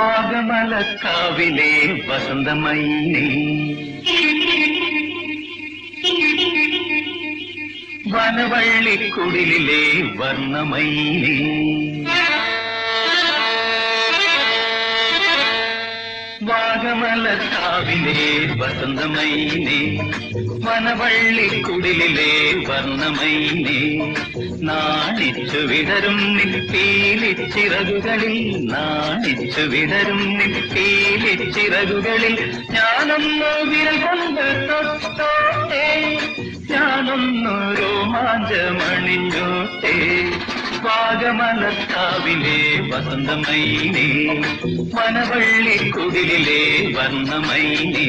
വാഗമലക്കാവിലെ വസന്തമൈനേ വനവള്ളിക്കുടിലെ വർണമൈനേ വാഗമലക്കാവിലെ വസന്തമൈനേ വനവള്ളിക്കുടിലെ വർണമൈനേ നാണിച്ചു വിടരും നിപ്പീലിച്ചിറകുകളിൽ നാണിച്ചു വിടരും നിപ്പീലിച്ചിറകുകളിൽ ഞാനൊന്നു വിരൽ കൊണ്ട് തൊട്ടോട്ടെ ഞാനൊന്നു രോമാഞ്ചമണിഞ്ഞോട്ടെ. വാഗമലക്കാവിലെ വസന്തമൈനേ വനവള്ളിക്കുടിലെ വർണമൈനേ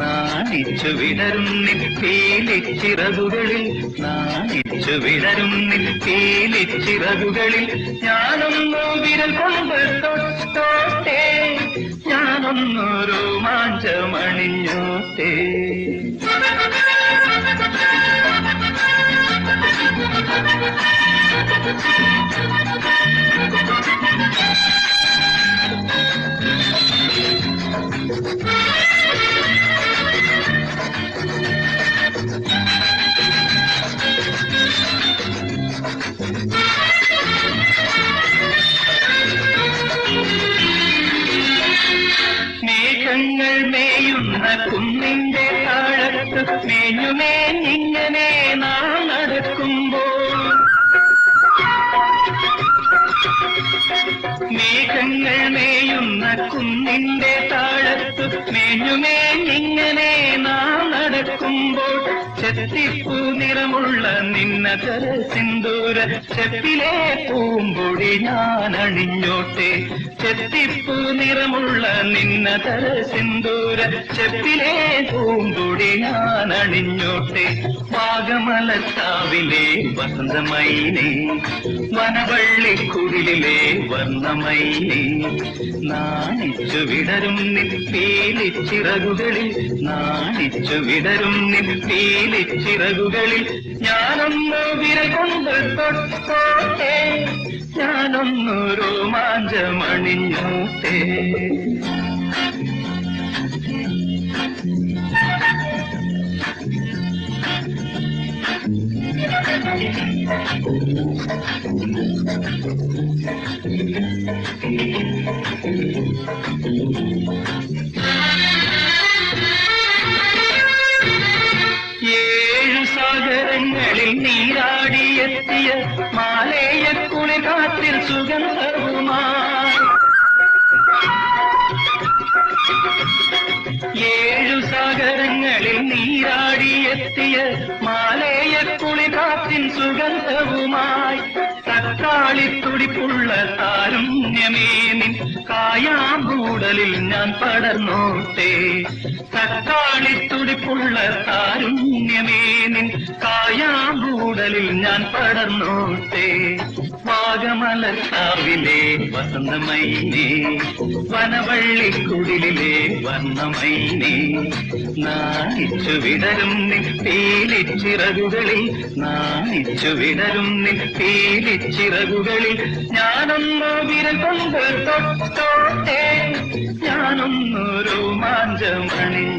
നാണിച്ചു വിടരും നിപ്പീലിച്ചിറകുകളിൽ നാണിച്ചു വിടരും നിപ്പീലിച്ചിറകുകളിൽ. ഞാനൊന്നു വിരൽ കൊണ്ട് തൊട്ടോട്ടെ ഞാനൊന്നു രോമാഞ്ചമണിഞ്ഞോട്ടെ കുന്നിന്റെ താഴത്ത് മേഞ്ഞുമേഞ്ഞിങ്ങനെ ചെത്തിപ്പൂ നിറമുള്ള നിന്നതര സിന്ദൂര ചെപ്പിലെ പൂമ്പൊടി ഞാൻ അണിഞ്ഞോട്ടെ ചെത്തിപ്പൂ നിറമുള്ള നിന്നതര സിന്ദൂര ചെപ്പിലെ പൂമ്പൊടി ഞാൻ അണിഞ്ഞോട്ടെ വാഗമലത്താവിലെ വസന്തമൈനേ വനവള്ളിക്കുടിലെ വർണമൈനേ നാണിച്ചു വിടരും നിൽപ്പീലിച്ചിറകുകളിൽ നാണിച്ചു വിടരും നിൽപ്പീലിച്ചിറകുകളിൽ ഞാനൊന്നു വിരൽ കൊണ്ട് തൊട്ടോട്ടെ. ഞാനൊന്നു രോമാഞ്ചമണിഞ്ഞോട്ടെ. ഏഴു സാഗരങ്ങളിൽ നീരാടിയെത്തിയ മാലേയ കുളികാറ്റിൽ സുഗന്ധവുമാ. ഏഴു സാഗരങ്ങളിൽ നീരാടിയെത്തിയ മാലേയ കുളികാറ്റിൻ സുഗന്ധവുമായി. തക്കാളി തുടിപ്പുള്ള താരുണ്യമേ നിൻ കായാമ്പൂടലിൽ ഞാൻ പടർന്നോട്ടെ. തക്കാളി തുടിപ്പുള്ള താരുണ്യമേ നിൻ കായാമ്പൂടലിൽ ഞാൻ പടർന്നോട്ടെ. വാഗമലക്കാവിലെ വസന്തമൈനേ വനവള്ളിക്കുടിലെ വർണമൈനേ നാണിച്ചു വിടരും നിൽപ്പീലിച്ചിറകുകളിൽ നാണിച്ചു വിടരും നിൽപ്പീലിച്ചിറകുകളിൽ ഞാനൊന്നു വിരൽ കൊണ്ട് തൊട്ടോട്ടെ ഞാനൊന്നു രോമാഞ്ചമണിഞ്ഞോട്ടെ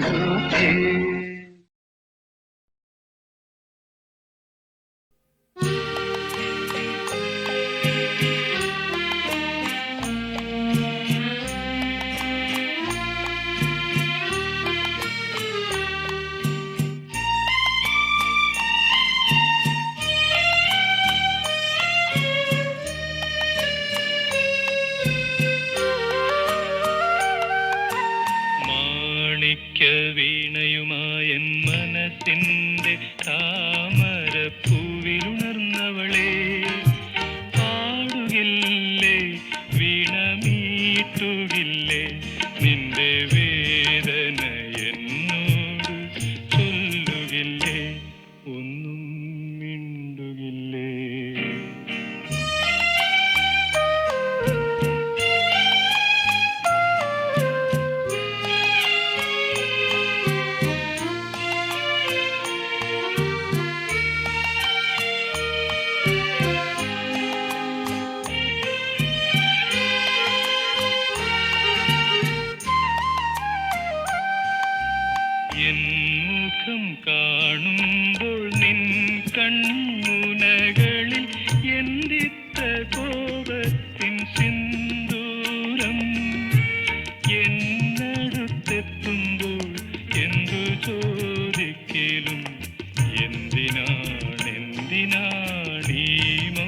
എന്തിനാണെന്തിനാണീ മൗ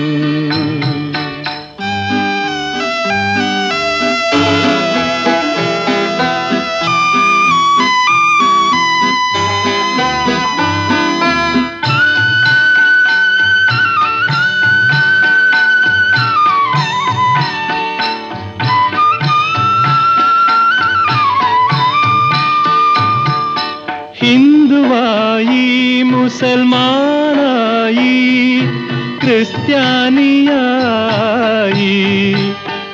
ഹിന്ദുവായി മുസൽമാനായി ക്രിസ്ത്യാനിയായി.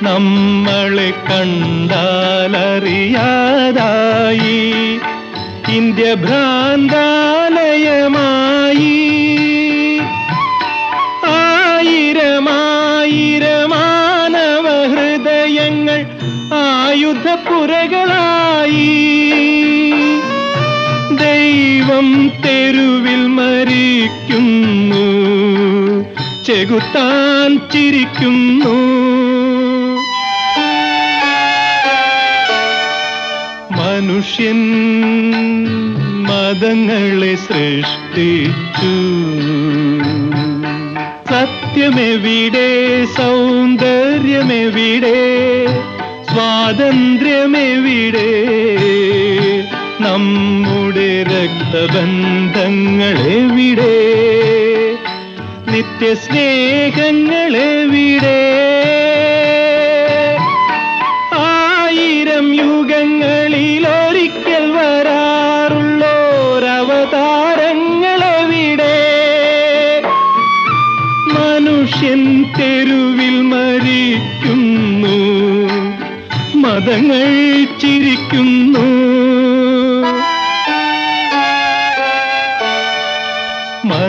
നമ്മളെ കണ്ടാലറിയാതായി. ഇന്ത്യ ഭ്രാന്താ ചെകുത്താൻ ചിരിക്കുന്നു. മനുഷ്യൻ മതങ്ങളെ സൃഷ്ടിച്ചു. സത്യമെവിടെ സൗന്ദര്യമെവിടെ സ്വാതന്ത്ര്യമെവിടെ നമ്മുടെ രക്തബന്ധങ്ങളെവിടെ? നിത്യസ്നേഹങ്ങളെവിടെ ആയിരം യുഗങ്ങളിൽ ഒരിക്കൽ വരാറുള്ളോരവതാരങ്ങളെവിടെ മനുഷ്യൻ തെരുവിൽ മരിക്കുന്നു മതങ്ങൾ ചിരിക്കുന്നു.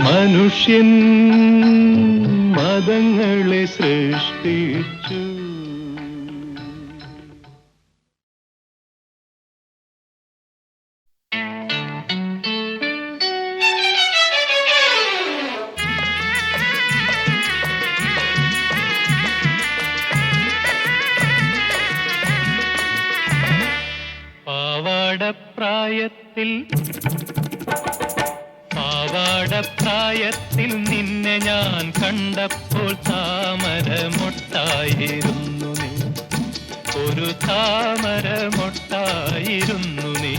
മനുഷ്യൻ മതങ്ങളെ സൃഷ്ടിച്ചു. താമരമൊട്ടായിരുന്നു നീ.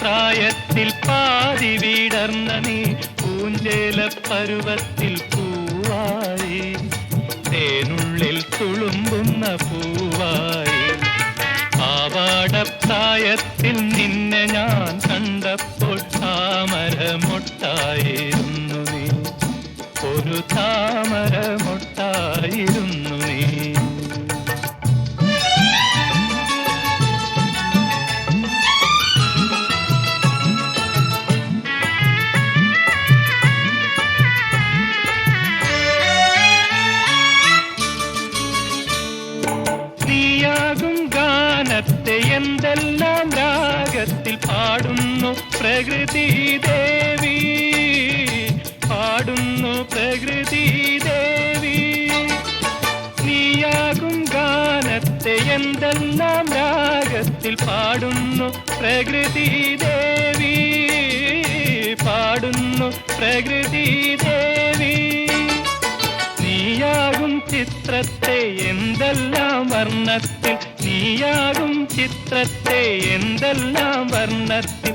പ്രായത്തിൽ പാതി വീടർന്ന നീ പൂഞ്ചേല പരുവത്തിൽ പൂവായി. തേനുള്ളിൽ തുളുമ്പുന്ന പൂവായി. ആവാടപ്രായത്തിൽ നിന്നെ ഞാൻ കണ്ടപ്പോൾ താമരമൊട്ടായിരുന്നു നീ. ഒരു താമരമൊട്ടായിരുന്നു എന്തെല്ലാം രാഗത്തിൽ പാടുന്നു പ്രകൃതി ദേവി. പാടുന്നു പ്രകൃതി ദേവി. നീയാകും ഗാനത്തെ എന്തെല്ലാം രാഗത്തിൽ പാടുന്നു പ്രകൃതി ദേവി. പാടുന്നു പ്രകൃതി ദേവി. നീയാകും ചിത്രത്തെ എന്തെല്ലാം വർണത്തിൽ നീയാകും ചിത്രത്തെ എന്തെല്ലാം വർണത്തിൽ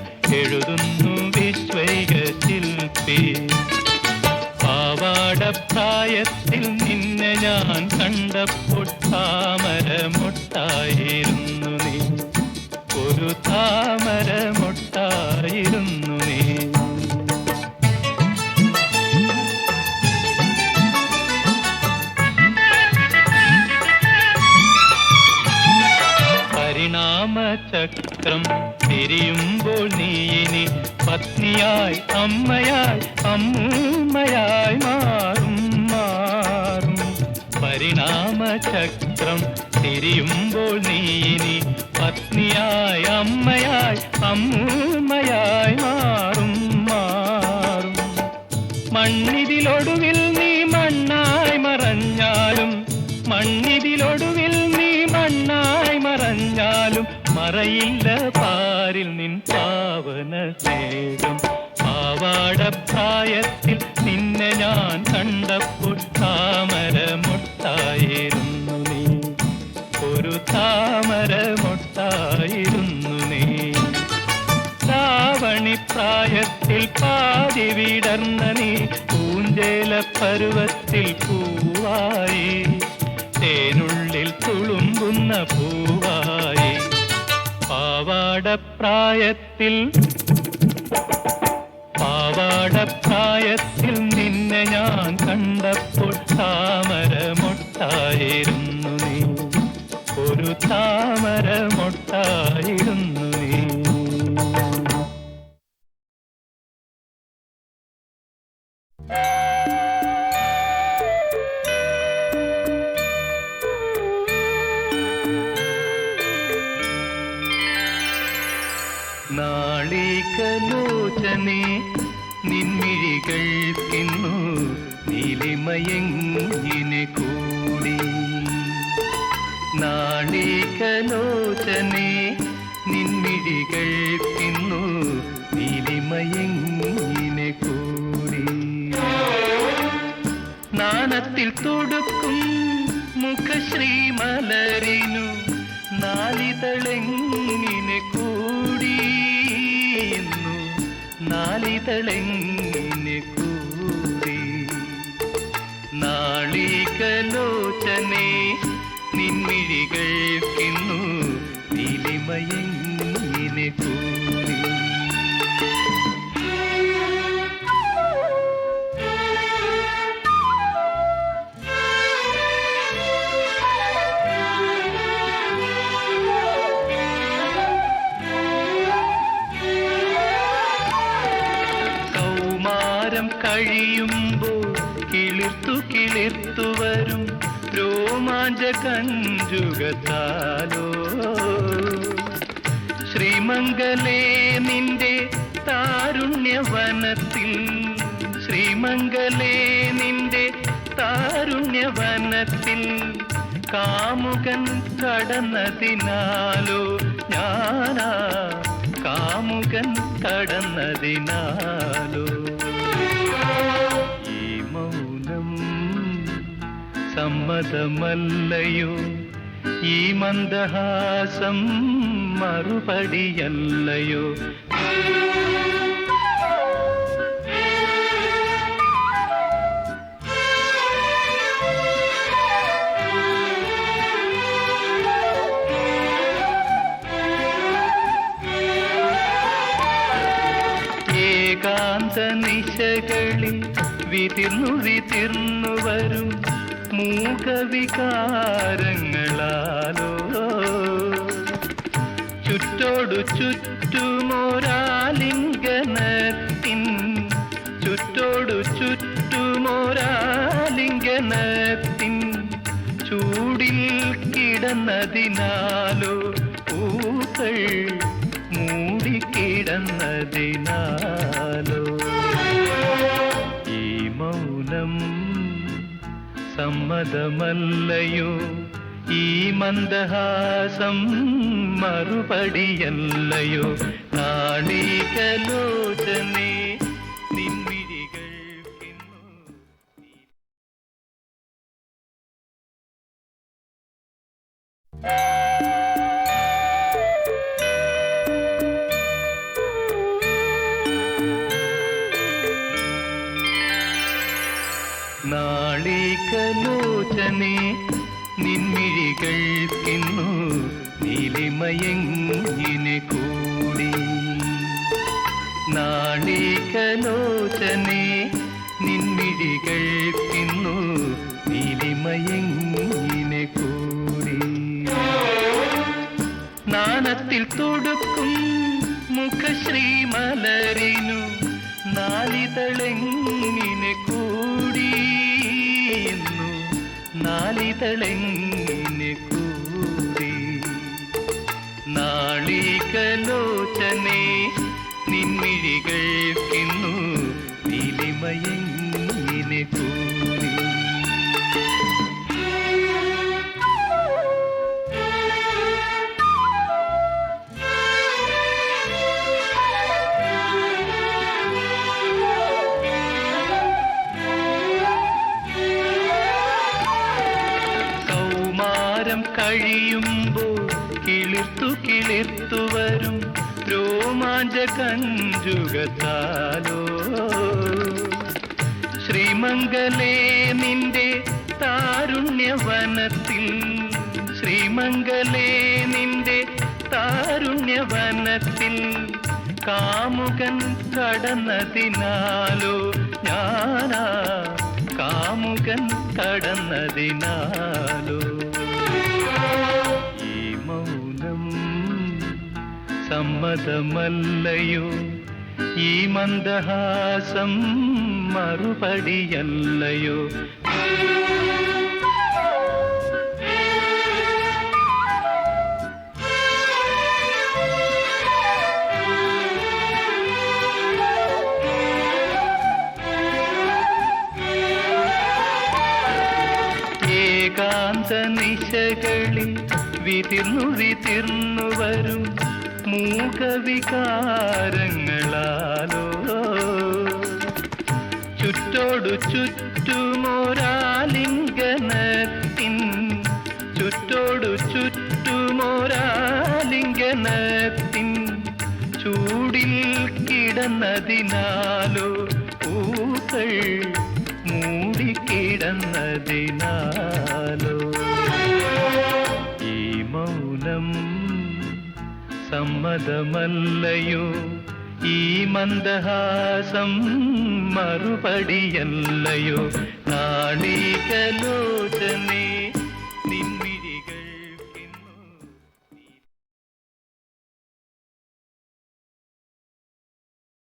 അമ്മയായി അമ്മൂമ്മയായി മാറും മാറും. പരിണാമചക്രം തിരിയുമ്പോൾ നീ ഇനി പത്നിയായി അമ്മയായി അമ്മൂമ്മയായി മാറും മാറും. മണ്ണിതിലൊടുവിൽ നീ മണ്ണായി മറഞ്ഞാലും മണ്ണിതിലൊടുവിൽ നീ മണ്ണായി മറഞ്ഞാലും മറയില്ല പാരിൽ നിൻ പാവന സ്നേഹം. പാവാടപ്രായത്തിൽ നിന്നെ ഞാൻ കണ്ടപ്പോൾ താമര മുട്ടായിരുന്നു നീ. ഒരു താമര മുട്ടായിരുന്നു നീ. പ്രായത്തിൽ പാതി വിടർന്ന നീ പൂഞ്ചേല പരുവത്തിൽ പൂവായി. തേനുള്ളിൽ തുളുമ്പുന്ന പൂവായി. പാവാടപ്രായത്തിൽ പാവാടപ്രായത്തിൽ നിന്നെ ഞാൻ കണ്ടപ്പോൾ താമരമൊട്ടായിരുന്നു നീ. ഒരു താമരമൊട്ടായിരുന്നു നീ. നാളികലോചനെ നിൻമിഴികൾക്കിന്നു നീലിമയങ്ങിനെ കൂടി? നാളികലോചനെ നിൻമിഴികൾക്കിന്നു നീലിമയങ്ങിനെ കൂടി? നാണത്തിൽ തൊടുക്കും മുഖശ്രീ മലരിനു നാലിതളെങ്ങിനെ കൂടിയുന്നു നാലിതളെങ്ങിനെ കൂടി നാളികലോചനെ നിൻമിഴികൾക്കിന്നു നീലിമയങ്ങിനെ കൂടി. കഞ്ചുകത്താലോ ശ്രീമംഗലേ നിന്റെ താരുണ്യവനത്തിൽ. ശ്രീമംഗലേ നിന്റെ താരുണ്യവനത്തിൽ. കാമുകൻ കടന്നതിനാലോ? ഞാനാ കാമുകൻ കടന്നതിനാലോ? സമ്മതമല്ലയോ? ഈ മന്ദഹാസം മറുപടിയല്ലയോ? ഏകാന്ത നിശകളിൽ വിതിർന്നു വിതിർന്നു വരും മൂകവികാരങ്ങളാലോ ചുറ്റോടു ചുറ്റുമോരാലിംഗനത്തിൻ ചുറ്റോടു ചുറ്റുമോരാലിംഗനത്തിൻ ചൂടിൽ കിടന്നതിനാലോ പൂക്കൾ മൂടിക്കിടന്നതിനാലോ സമ്മതമല്ലയോ ഈ മന്ദഹാസം മറുപടിയല്ലയോ? നാളികലോചനെ നീലിമയങ്ങിനെ കൂടി? നാളേകലോചനെ നിന്നിടികൾ തിന്നു നീലിമയെങ്ങിനെ കൂടി? നാണത്തിൽ തൊടുക്കും മുഖശ്രീ മലരിനു നാലിതളെങ്ങിനെ കൂടിയുന്നു നാലിതളെങ്ങിനെ നാളികലോചനെ നിൻമിഴികൾക്കിന്നു നീലിമയങ്ങിനെ കൂടി? കൗമാരം രോമാഞ്ച കഞ്ചുകത്താലോ? ശ്രീമംഗലേ നിന്റെ താരുണ്യവനത്തിൽ. ശ്രീമംഗലേ നിന്റെ താരുണ്യവനത്തിൽ. കാമുകൻ കടന്നതിനാലോ? ഞാനാ കാമുകൻ കടന്നതിനാലോ? സമ്മതമല്ലയോ? ഈ മന്ദഹാസം മറുപടിയല്ലയോ? ഏകാന്ത നിശകളിൽ വിതിർന്നു തീർന്നു വരും മൂകവികാരങ്ങളാലോ. ചുറ്റോടു ചുറ്റുമോരാലിംഗനത്തിൻ ചുറ്റോടു ചുറ്റുമോരാലിംഗനത്തിൻ ചൂടിൽ കിടന്നതിനാലോ പൂക്കൾ മൂടിക്കിടന്നതിനാലോ സമ്മതമല്ലയോ ഈ മന്ദഹാസം മറുപടിയല്ലയോ? നാളികലോചനേ